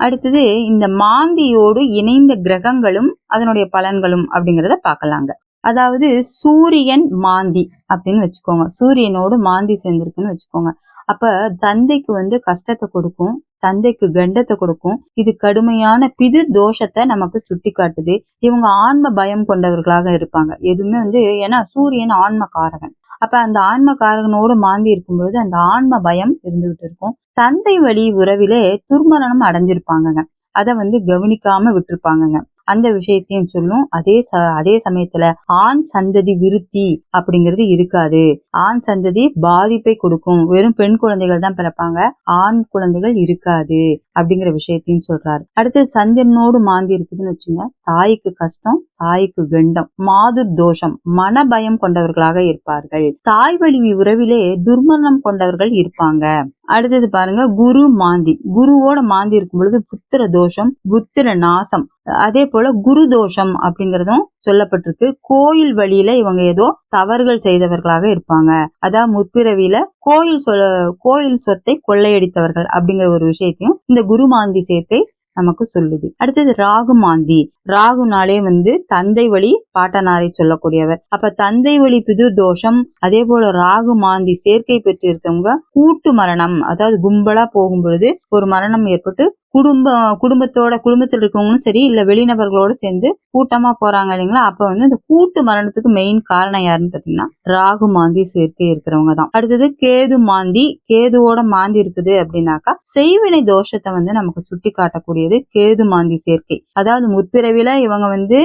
அடுத்தது இந்த மாந்தியோடு இணைந்த கிரகங்களும் அதனுடைய பலன்களும் அப்படிங்கிறத பார்க்கலாங்க. அதாவது சூரியன் மாந்தி அப்படின்னு வச்சுக்கோங்க. சூரியனோடு மாந்தி சேர்ந்திருக்குன்னு வச்சுக்கோங்க. அப்ப தந்தைக்கு வந்து கஷ்டத்தை கொடுக்கும் தந்தைக்கு கண்டத்தை கொடுக்கும். இது கடுமையான பிது தோஷத்தை நமக்கு சுட்டி காட்டுது. இவங்க ஆன்ம பயம் கொண்டவர்களாக இருப்பாங்க. எதுவுமே வந்து ஏன்னா சூரியன் ஆன்ம காரகன் அப்ப அந்த ஆன்ம காரகனோடு மாந்தி இருக்கும்பொழுது அந்த ஆன்ம பயம் இருந்துகிட்டு இருக்கும். தந்தை வழி உறவிலே துர்மரணம் அடைஞ்சிருப்பாங்கங்க. அதை வந்து கவனிக்காம விட்டுருப்பாங்கங்க. அந்த விஷயத்தையும் சொல்லும். அதே ச அதே சமயத்துல ஆண் சந்ததி விருத்தி அப்படிங்கிறது இருக்காது. ஆண் சந்ததி பாதிப்பை கொடுக்கும். வெறும் பெண் குழந்தைகள் தான் பிறப்பாங்க. ஆண் குழந்தைகள் இருக்காது அப்படிங்கிற விஷயத்தையும் சொல்றாரு. அடுத்து சந்திரனோடு மாந்தி இருக்குதுன்னு வச்சுங்க. தாய்க்கு கஷ்டம் தாய்க்கு கண்டம் மாதுர் தோஷம் மன பயம் கொண்டவர்களாக இருப்பார்கள். தாய் வழி உறவிலே துர்மரணம் கொண்டவர்கள் இருப்பாங்க. அடுத்தது பாருங்க குரு மாந்தி. குருவோட மாந்தி இருக்கும் பொழுது புத்திர தோஷம் புத்திர நாசம். அதே போல குரு தோஷம் அப்படிங்கறதும் சொல்லப்பட்டிருக்கு. கோயில் வழியில இவங்க ஏதோ தவறுகள் செய்தவர்களாக இருப்பாங்க. அதாவது முற்பிறவியில கோயில் சொ கோயில் சொத்தை கொள்ளையடித்தவர்கள் அப்படிங்கிற ஒரு விஷயத்தையும் இந்த குரு மாந்தி சேர்க்கை நமக்கு சொல்லுது. அடுத்தது ராகு மாந்தி. ராகுனாலே வந்து தந்தை வழி பாட்டனாரை சொல்லக்கூடியவர். அப்ப தந்தை வழி பிதுர் தோஷம் அதே போல ராகு மாந்தி சேர்க்கை பெற்று இருக்கவங்க கூட்டு மரணம் அதாவது கும்பலா போகும் பொழுது ஒரு மரணம் ஏற்பட்டு குடும்ப குடும்பத்தோட குடும்பத்தில் இருக்கவங்களும் சரி இல்லை வெளிநபர்களோட சேர்ந்து கூட்டமாக போகிறாங்க இல்லைங்களா? அப்போ வந்து இந்த கூட்டு மரணத்துக்கு மெயின் காரணம் யாருன்னு பார்த்தீங்கன்னா ராகு மாந்தி சேர்க்கை இருக்கிறவங்க தான். அடுத்தது கேது மாந்தி. கேதுவோட மாந்தி இருக்குது அப்படின்னாக்கா செய்வினை தோஷத்தை வந்து நமக்கு சுட்டி காட்டக்கூடியது கேது மாந்தி சேர்க்கை. அதாவது முற்பிறவில இவங்க வந்து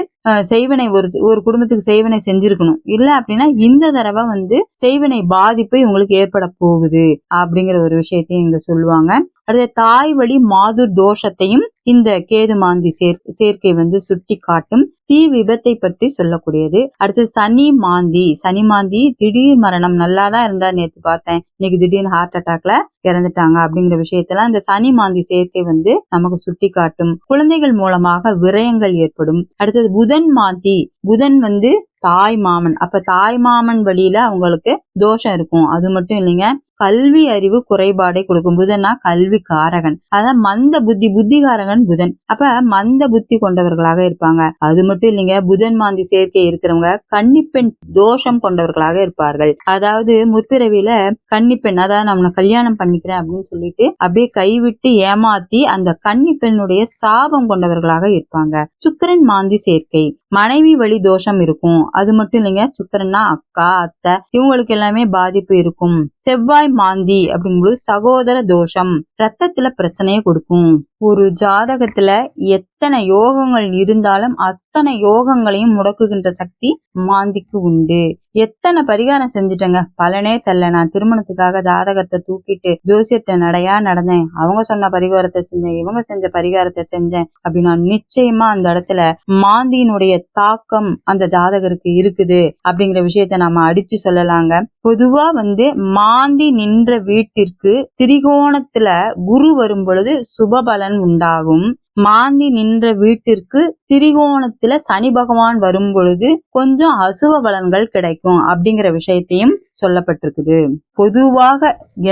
செய்வனை ஒரு ஒரு குடும்பத்துக்கு செய்வனை செஞ்சிருக்கணும். இல்ல அப்படின்னா இந்த தடவை வந்து செய்வனை பாதிப்பு இவங்களுக்கு ஏற்பட போகுது அப்படிங்கிற ஒரு விஷயத்தையும் இங்க சொல்லுவாங்க. அடுத்த தாய் வழி மாதுர் தோஷத்தையும் இந்த கேது மாந்தி சேர் சேர்க்கை வந்து சுட்டி காட்டும் தீ விபத்தை பற்றி சொல்லக்கூடியது. அடுத்து சனி மாந்தி. சனி மாந்தி திடீர் மரணம். நல்லா தான் இருந்தா நேற்று பார்த்தேன். இன்னைக்கு திடீர்னு ஹார்ட் அட்டாக்ல இறந்துட்டாங்க அப்படிங்கிற விஷயத்தெல்லாம் இந்த சனி மாந்தி சேர்க்கை வந்து நமக்கு சுட்டி காட்டும். குழந்தைகள் மூலமாக விரயங்கள் ஏற்படும். அடுத்தது புதன் மாந்தி. புதன் வந்து தாய் மாமன். அப்ப தாய் மாமன் வழியில அவங்களுக்கு தோஷம் இருக்கும். அது மட்டும் இல்லைங்க கல்வி அறிவு குறைபாடை கொடுக்கும். புதன்னா கல்வி காரகன் அதான் மந்த புத்தி புத்திகாரகன் புதன். அப்ப மந்த புத்தி கொண்டவர்களாக இருப்பாங்க. அது மட்டும் இல்லைங்க புதன் மாந்தி சேர்க்கை இருக்கிறவங்க கன்னிப்பெண் தோஷம் கொண்டவர்களாக இருப்பார்கள். அதாவது முற்பிறவியில கன்னிப்பெண் அதாவது நம்ம கல்யாணம் பண்ணிக்கிறேன் அப்படின்னு சொல்லிட்டு அப்படியே கைவிட்டு ஏமாத்தி அந்த கன்னிப்பெண்ணுடைய சாபம் கொண்டவர்களாக இருப்பாங்க. சுக்கரன் மாந்தி சேர்க்கை. மனைவி வழி தோஷம் இருக்கும். அது மட்டும் இல்லைங்க சுக்கரன்னா அக்கா அத்தை இவங்களுக்கு எல்லாமே பாதிப்பு இருக்கும். செவ்வாய் மாந்தி அப்படிங்கும்போது சகோதர தோஷம் ரத்தத்துல பிரச்சனையை கொடுக்கும். ஒரு ஜாதகத்துல எத்தனை யோகங்கள் இருந்தாலும் அத்தனை யோகங்களையும் முடக்குகின்ற சக்தி மாந்திக்கு உண்டு. எத்தனை பரிகாரம் செஞ்சுட்டேங்க? பலனே தெரியல. நான் திருமணத்துக்காக ஜாதகத்தை தூக்கிட்டு ஜோசியத்தை நடையா நடந்தேன். அவங்க சொன்ன பரிகாரத்தை செஞ்சேன். இவங்க செஞ்ச பரிகாரத்தை செஞ்சேன் அப்படின்னா நிச்சயமா அந்த இடத்துல மாந்தியினுடைய தாக்கம் அந்த ஜாதகருக்கு இருக்குது அப்படிங்கிற விஷயத்த நாம அடிச்சு சொல்லலாங்க. பொதுவா வந்து மா மாந்தி நின்ற வீட்டிற்கு திரிகோணத்துல குரு வரும் பொழுது சுபபலன் உண்டாகும். மாந்தி நின்ற வீட்டிற்கு திரிகோணத்துல சனி பகவான் வரும் பொழுது கொஞ்சம் அசுவ பலன்கள் கிடைக்கும் அப்படிங்கிற விஷயத்தையும் சொல்லப்பட்டிருக்குது. பொதுவாக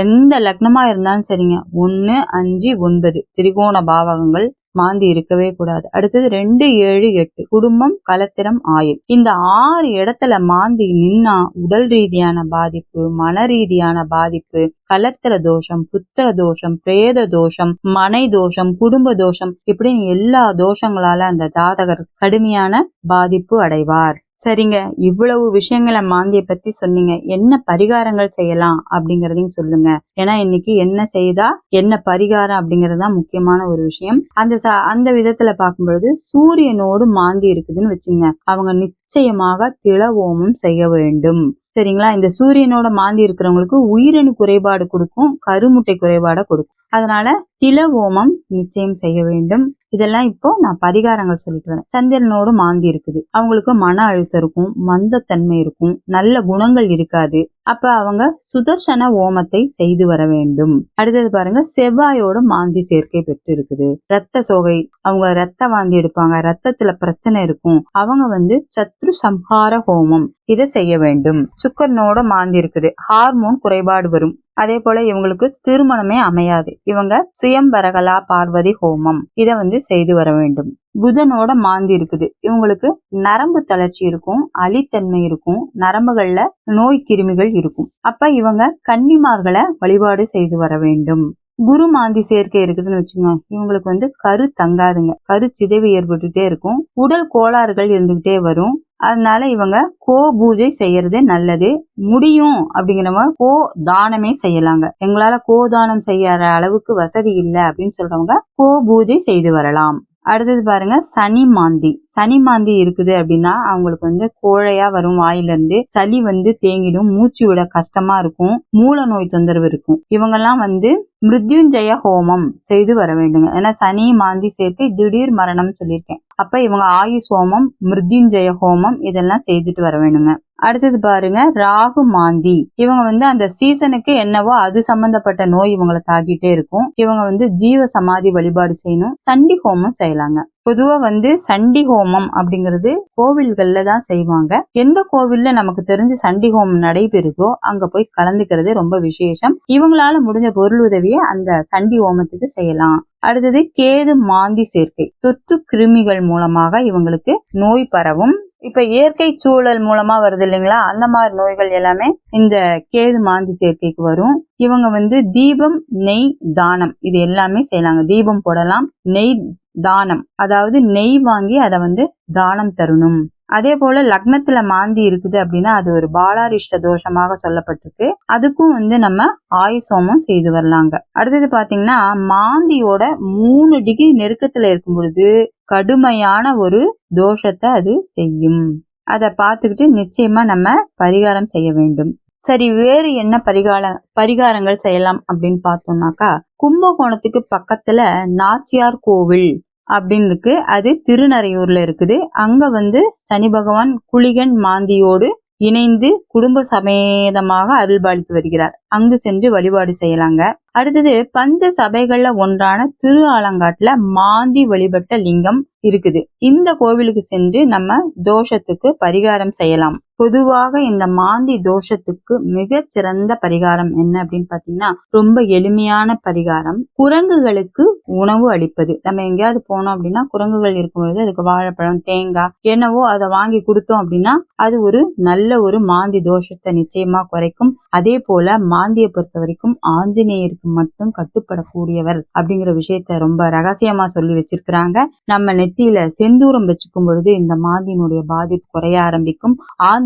எந்த லக்னமா இருந்தாலும் சரிங்க. ஒன்னு அஞ்சு ஒன்பது திரிகோண பாவகங்கள் மாந்தி இருக்கவே கூடாது. அடுத்தது ரெண்டு ஏழு எட்டு. குடும்பம் கலத்திரம் ஆயுள். இந்த ஆறு இடத்துல மாந்தி நின்னா உடல் ரீதியான பாதிப்பு மன ரீதியான பாதிப்பு கலத்திர தோஷம் புத்திர தோஷம் பிரேத தோஷம் மனை தோஷம் குடும்ப தோஷம் இப்படின்னு எல்லா தோஷங்களால அந்த ஜாதகர் கடுமையான பாதிப்பு அடைவார். சரிங்க இவ்வளவு விஷயங்களை மாந்திய பத்தி சொன்னீங்க. என்ன பரிகாரங்கள் செய்யலாம் அப்படிங்கறதையும் சொல்லுங்க. ஏன்னா இன்னைக்கு என்ன செய்தா என்ன பரிகாரம் அப்படிங்கறதுதான் முக்கியமான ஒரு விஷயம். அந்த அந்த விதத்துல பார்க்கும் பொழுது சூரியனோடு மாந்தி இருக்குதுன்னு வச்சுங்க. அவங்க நிச்சயமாக திளவோமம் செய்ய வேண்டும். சரிங்களா? இந்த சூரியனோட மாந்தி இருக்கிறவங்களுக்கு உயிரணு குறைபாடு கொடுக்கும் கருமுட்டை குறைபாடை கொடுக்கும். அதனால திலவோமம் நிச்சயம் செய்ய வேண்டும். இதெல்லாம் இப்போ நான் பரிகாரங்கள் சொல்லிட்டு வரேன். சந்திரனோடு மாந்தி இருக்குது. அவங்களுக்கு மன அழுத்தம் இருக்கும் மந்தத்தன்மை இருக்கும் நல்ல குணங்கள் இருக்காது. அப்ப அவங்க சுதர்சன ஓமத்தை செய்து வர வேண்டும். அடுத்தது பாருங்க செவ்வாயோட மாந்தி சேர்க்கை பெற்று இருக்குது ரத்த சோகை அவங்க ரத்த வாந்தி எடுப்பாங்க ரத்தத்துல பிரச்சனை இருக்கும். அவங்க வந்து சத்ரு சம்ஹார ஹோமம் இதை செய்ய வேண்டும். சுக்கரனோட மாந்தி இருக்குது. ஹார்மோன் குறைபாடு வரும். அதே போல இவங்களுக்கு திருமணமே அமையாது. இவங்க சுய சுயம்பரகலா பார்வதி ஹோமம். இதை வந்து செய்து வர வேண்டும். புதனோட மாந்தி இருக்குது. இவங்களுக்கு நரம்பு தளர்ச்சி இருக்கும் அலித்தன்மை இருக்கும் நரம்புகள்ல நோய் கிருமிகள் இருக்கும். அப்ப இவங்க கன்னிமார்களை வழிபாடு செய்து வர வேண்டும். குரு மாந்தி சேர்க்கை இருக்குதுன்னு வச்சுக்கோங்க இவங்களுக்கு வந்து கரு தங்காதுங்க. கரு சிதைவு ஏற்பட்டுட்டே இருக்கும். உடல் கோளாறுகள் இருந்துகிட்டே வரும். அதனால இவங்க கோ பூஜை செய்யறது நல்லது. முடியும் அப்படிங்கிறவங்க கோ தானமே செய்யலாங்க. எங்களால கோ தானம் செய்யற அளவுக்கு வசதி இல்லை அப்படின்னு சொல்றவங்க கோ பூஜை செய்து வரலாம். அடுத்தது பாருங்க சனி மாந்தி. சனி மாந்தி இருக்குது அப்படின்னா அவங்களுக்கு வந்து கோழையா வரும் வாயிலிருந்து. சளி வந்து தேங்கிடும் மூச்சு விட கஷ்டமா இருக்கும் மூல நோய் தொந்தரவு இருக்கும். இவங்கெல்லாம் வந்து மிருத்யுஞ்சய ஹோமம் செய்து வர வேண்டுங்க. ஏன்னா சனி மாந்தி சேர்த்து திடீர் மரணம் சொல்லியிருக்கேன். அப்ப இவங்க ஆயுஷ் ஹோமம் மிருத்யுஞ்சய ஹோமம் இதெல்லாம் செய்துட்டு வர வேணுங்க. அடுத்தது பாருங்க ராகு மாந்தி. இவங்க வந்து அந்த சீசனுக்கு என்னவோ அது சம்பந்தப்பட்ட நோய் இவங்களை தாக்கிட்டே இருக்கும். இவங்க வந்து ஜீவ சமாதி வழிபாடு செய்யணும். சண்டி ஹோமம் செய்யலாங்க. பொதுவா வந்து சண்டி ஹோமம் அப்படிங்கிறது கோவில்கள்ல தான் செய்வாங்க. எந்த கோவில்ல நமக்கு தெரிஞ்சு சண்டி ஹோமம் நடைபெறுதோ அங்க போய் கலந்துக்கிறது ரொம்ப விசேஷம். இவங்களால முடிஞ்ச பொருள் உதவியை அந்த சண்டி ஹோமத்துக்கு செய்யலாம். அடுத்தது கேது மாந்தி சேர்க்கை. தொற்று கிருமிகள் மூலமாக இவங்களுக்கு நோய் பரவும். இப்ப இயற்கை சூழல் மூலமா வருது இல்லைங்களா? அந்த மாதிரி நோய்கள் எல்லாமே இந்த கேது மாந்தி சேர்க்கைக்கு வரும். இவங்க வந்து தீபம் நெய் தானம் இது எல்லாமே செய்யலாங்க. தீபம் போடலாம் நெய் தானம். அதாவது நெய் வாங்கி அதை வந்து தானம் தரணும். அதே போல லக்னத்துல மாந்தி இருக்குது அப்படின்னா அது ஒரு பாலாரிஷ்ட தோஷமாக சொல்லப்பட்டிருக்கு. அதுக்கும் வந்து நம்ம ஆயுசோமம் செய்து வரலாங்க. அடுத்தது பாத்தீங்கன்னா மாந்தியோட மூணு டிகிரி நெருக்கத்துல இருக்கும் பொழுது கடுமையான ஒரு தோஷத்தை அது செய்யும். அதை பார்த்துக்கிட்டு நிச்சயமா நம்ம பரிகாரம் செய்ய வேண்டும். சரி வேறு என்ன பரிகார பரிகாரங்கள் செய்யலாம் அப்படின்னு பார்த்தோம்னாக்கா கும்பகோணத்துக்கு பக்கத்துல நாச்சியார் கோவில் அப்படின்னு இருக்கு. அது திருநறையூர்ல இருக்குது. அங்க வந்து சனி பகவான் குளிகன் மாந்தியோடு இணைந்து குடும்ப சமேதமாக அருள்பாலித்து வருகிறார். அங்கு சென்று வழிபாடு செய்யலாங்க. அடுத்தது பஞ்ச சபைகள்ல ஒன்றான திரு ஆலங்காட்டுல மாந்தி வழிபட்ட லிங்கம் இருக்குது. இந்த கோவிலுக்கு சென்று நம்ம தோஷத்துக்கு பரிகாரம் செய்யலாம். பொதுவாக இந்த மாந்தி தோஷத்துக்கு மிக சிறந்த பரிகாரம் என்ன அப்படின்னு பாத்தீங்கன்னா ரொம்ப எளிமையான பரிகாரம். குரங்குகளுக்கு உணவு அளிப்பது. நம்ம எங்கேயாவது போனோம் அப்படின்னா குரங்குகள் இருக்கும் பொழுது அதுக்கு வாழைப்பழம் தேங்காய் என்னவோ அதை வாங்கி கொடுத்தோம் அப்படின்னா அது ஒரு நல்ல ஒரு மாந்தி தோஷத்தை நிச்சயமா குறைக்கும். அதே போல மாந்தியை பொறுத்த வரைக்கும் ஆஞ்சநேயருக்கு மட்டும் கட்டுப்படக்கூடியவர் அப்படிங்கிற விஷயத்த ரொம்ப ரகசியமா சொல்லி வச்சிருக்கிறாங்க. நம்ம நெத்தியில செந்தூரம் வச்சுக்கும் பொழுது இந்த மாந்தியினுடைய பாதிப்பு குறைய ஆரம்பிக்கும்.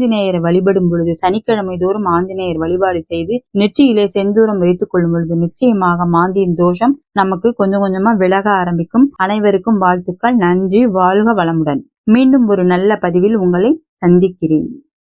ஆஞ்சநேயரை வழிபடும் பொழுது சனிக்கிழமை தோறும் ஆஞ்சநேயர் வழிபாடு செய்து நெற்றியிலே செந்தூரம் வைத்துக் கொள்ளும் பொழுது நிச்சயமாக மாந்தியின் தோஷம் நமக்கு கொஞ்சம் கொஞ்சமா விலக ஆரம்பிக்கும். அனைவருக்கும் வாழ்த்துக்கள். நன்றி. வாழ்க வளமுடன். மீண்டும் ஒரு நல்ல பதிவில் உங்களை சந்திக்கிறேன்.